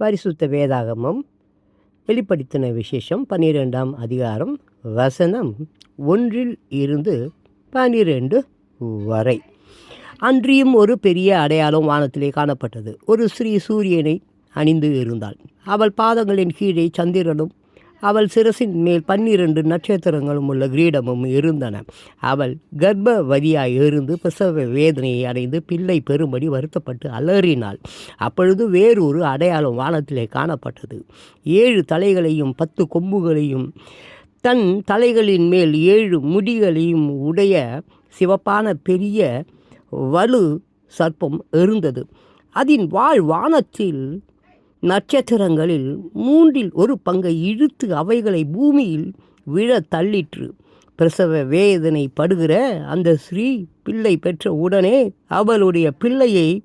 பரிசுத்த வேதாகமம் வெளிப்படுத்தின விசேஷம் பன்னிரெண்டாம் அதிகாரம் வசனம் ஒன்றில் இருந்து பனிரெண்டு வரை. அன்றியும் ஒரு பெரிய அடையாளம் வானத்திலே காணப்பட்டது. ஒரு ஸ்ரீ சூரியனை அணிந்து இருந்தாள். அவள் பாதங்களின் கீழே சந்திரனும் அவள் சிரசின் மேல் பன்னிரண்டு நட்சத்திரங்களும் உள்ள கிரீடமும் இருந்தன. அவள் கர்ப்பவதியாய் இருந்து பிரசவ வேதனையை அடைந்து பிள்ளை பெறும்படி வருத்தப்பட்டு அலறினாள். அப்பொழுது வேறொரு அடையாளம் வானத்திலே காணப்பட்டது. ஏழு தலைகளையும் பத்து கொம்புகளையும் தன் தலைகளின் மேல் ஏழு முடிகளையும் உடைய சிவப்பான பெரிய வலு சர்ப்பம் இருந்தது அதன் வாழ் வானத்தில் நட்சத்திரங்களில் மூன்றில் ஒரு பங்கை இழுத்து அவைகளை பூமியில் விழ தள்ளிற்று. பிரசவ வேதனை படுகிற அந்த ஸ்ரீ பிள்ளை பெற்ற உடனே அவளுடைய பிள்ளையை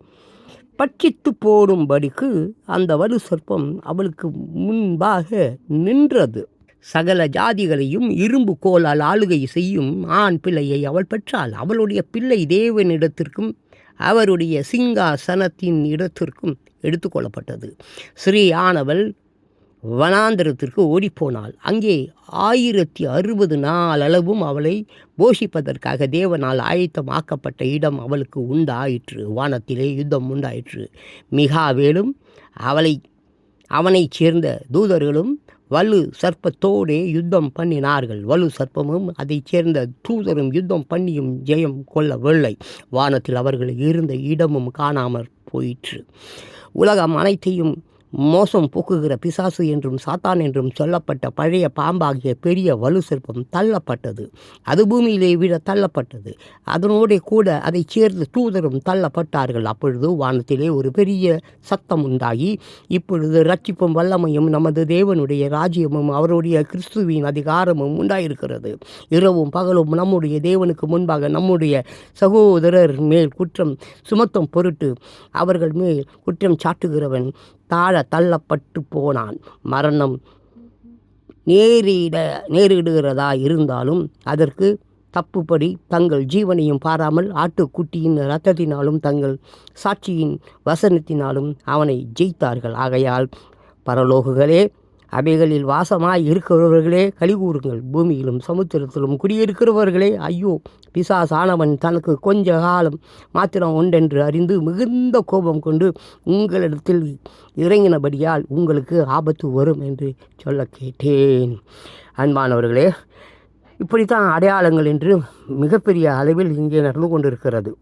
பட்சித்து போடும்படிக்கு அந்த வலு சர்ப்பம் அவளுக்கு முன்பாக நின்றது. சகல ஜாதிகளையும் இரும்பு கோலால் ஆளுகை செய்யும் ஆண் பிள்ளையை அவள் பெற்றாள். அவளுடைய பிள்ளை தேவனிடத்திற்கும் அவருடைய சிங்காசனத்தின் இடத்திற்கும் எடுத்துக்கொள்ளப்பட்டது ஸ்ரீ ஆனவள் வனாந்திரத்திற்கு ஓடிப்போனாள். அங்கே ஆயிரத்தி அறுபது நாளளவும் அவளை போஷிப்பதற்காக தேவனால் ஆயத்தமாக்கப்பட்ட இடம் அவளுக்கு உண்டாயிற்று. வானத்திலே யுத்தம் உண்டாயிற்று. மிகாவேலும் அவளை அவனைச் சேர்ந்த தூதர்களும் வலு சர்ப்பத்தோடே யுத்தம் பண்ணினார்கள். வலு சர்ப்பமும் அதைச் சேர்ந்த தூதரும் யுத்தம் பண்ணியும் ஜெயம் கொள்ளவில்லை. வானத்தில் அவர்கள் இருந்த இடமும் காணாமற் போயிற்று. உலகம் அனைத்தையும் மோசம் போக்குகிற பிசாசு என்றும் சாத்தான் என்றும் சொல்லப்பட்ட பழைய பாம்பாகிய பெரிய வலு சிற்பம் தள்ளப்பட்டது. அது பூமியிலே விட தள்ளப்பட்டது. அதனோடே கூட அதை சேர்ந்து தூதரும் தள்ளப்பட்டார்கள். அப்பொழுது வானத்திலே ஒரு பெரிய சத்தம் உண்டாகி இப்பொழுது ரட்சிப்பும் வல்லமையும் நமது தேவனுடைய ராஜ்யமும் அவருடைய கிறிஸ்துவின் அதிகாரமும் உண்டாயிருக்கிறது. இரவும் பகலும் நம்முடைய தேவனுக்கு முன்பாக நம்முடைய சகோதரர் மேல் குற்றம் சுமத்தும் பொருட்டு அவர்கள் மேல் குற்றம் சாட்டுகிறவன் தாழ தள்ளப்பட்டு போனான். மரணம் நேரிட நேரிடுகிறதா இருந்தாலும் அதற்கு தப்புப்படி தங்கள் ஜீவனையும் பாராமல் ஆட்டுக்குட்டியின் இரத்தத்தினாலும் தங்கள் சாட்சியின் வசனத்தினாலும் அவனை ஜெயித்தார்கள். ஆகையால் பரலோகுகளே அவைகளில் வாசமாய் இருக்கிறவர்களே கலிகூறுங்கள் பூமியிலும் சமுத்திரத்திலும் குடியிருக்கிறவர்களே ஐயோ பிசாசானவன் தனக்கு கொஞ்ச காலம் மாத்திரம் உண்டென்று அறிந்து மிகுந்த கோபம் கொண்டு உங்களிடத்தில் இறங்கினபடியால் உங்களுக்கு ஆபத்து வரும் என்று சொல்ல கேட்டேன். அன்பானவர்களே இப்படித்தான் அடையாளங்கள் என்று மிகப்பெரிய அளவில் இங்கே நடந்து கொண்டிருக்கிறது.